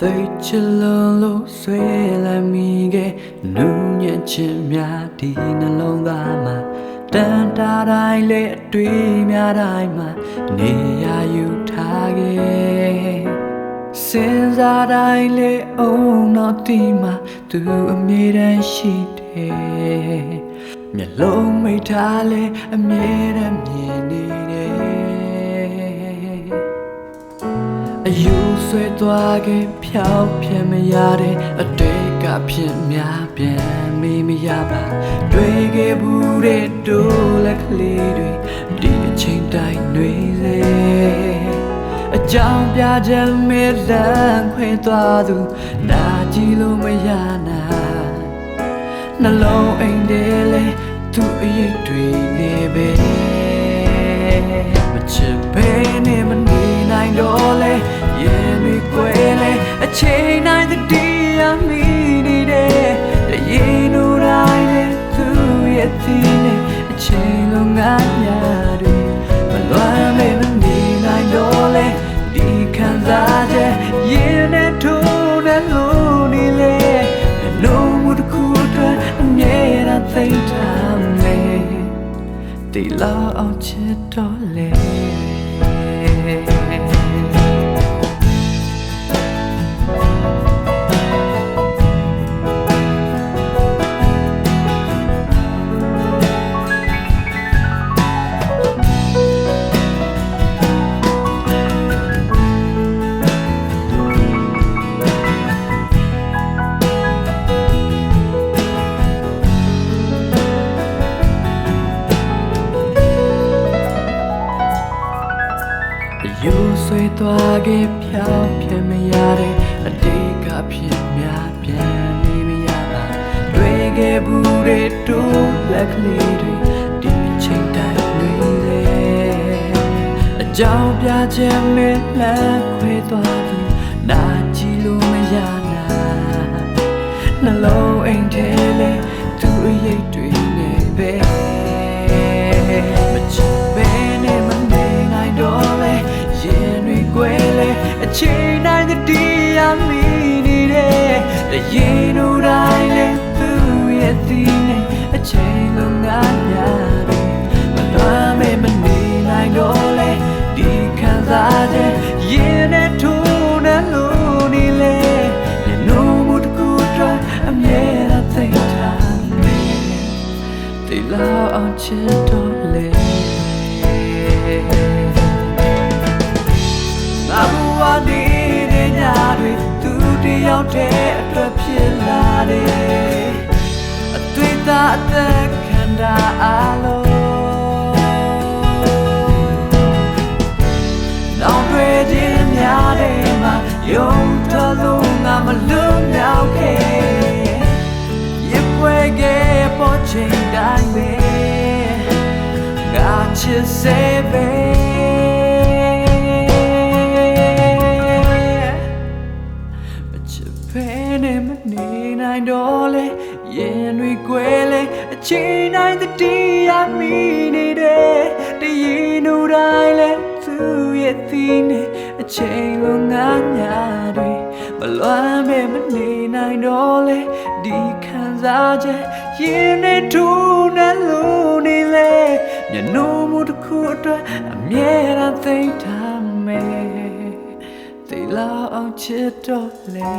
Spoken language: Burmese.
သိချစ်လုံးလို့ဆွဲလာမိခဲ့နူးညံ့ခြင်းများဒီနှလုံးသားမှာတန်တာတိုင်းလေအတွေ့များတိုင်းမှာနေရာယူထားခဲ့စဉ်းစားတိုင်းလေအုံတော့ဒီမှာသူအမြဲတမ်းရှိတယ်မျက်လုံးမိတ်ထားလေအမြဲတမ်းမြင်နေတယ် အယူဆွဲသွားခဲ့ဖြောက်ပြမရတဲ့အတိတ်ကဖြစ်များပြန်မေးမရပါတွေ့ခဲ့ဘူးတဲ့တို့လက်ကလေးတွေဒီအချိန်တိုင်းနှွေးစေအကြောင်းပြချက်မဲလမ်းခွဲသွားသူနာကြည့်လို့မရနာနှလုံးအိမ်ထဲလေသူအရေးတွေနေပဲ လုံးငါများတွေမလွမ်းမဲမနေနိုင်တော့လေဒီခံစားချက်ရင်နဲ့ထိုးနဲ့လို့နေလေလုံးမှုတစ်ခုအတွက်အမြဲတမ်းသိထားမယ်တီလာအောင်ချစ်တော်လေ ယူဆွေသွားခဲ့ဖြောင်းပြမရတဲ့အတိတ်ကဖြစ်များပြန်နေမရပါတွေ့ခဲ့ဘူးတဲ့တို့လက်ကလေးတွေဒီအချိန်တိုင်းနေလေအကြောင်းပြချက်မဲ့လက်ခွဲသွားသူနာကြည့်လို့မရနာနှလုံးအိမ်ထဲလေသူအရေးတွေ ရေတို့တိုင်းလေသူရဲ့ဒီနဲ့အချိန်လုံးငါများတယ်မလွမ်းမဲမနေနိုင်တော့လေဒီခံစားချက်ရင်နဲ့ထိုးနဲ့လို့နေလေဒီနိုးမှုတစ်ခုအတွက်အမြဲတမ်းသိထားမယ်တီလာအောင်ချစ်တော် သာအသက်ခံတာအလုံးနောင်တွေခြင်းများတယ်မှာယုံတလို့ငါမလွတ်မြောက်ခဲ့ရပွဲကပေါ်ချိန်တိုင်းပဲငါချစ်စေပဲ မချစ်ဖဲနဲ့မနေနိုင်တော့လေရင်တွေကိုယ်လေအချိန်တိုင်းတတိယမိနေတယ်တရင်တို့တိုင်းလေသူရဲ့သီးနဲ့အချိန်လုံးငါညာတွေမလွမ်းမဲမနေနိုင်တော့လေဒီခံစားချက်ရင်နဲ့ထူနဲ့လို့နေလေမျက်နှာမူတစ်ခုအတွက်အမြဲတမ်းသိထားမယ် အောင်ချစ်တော့လေ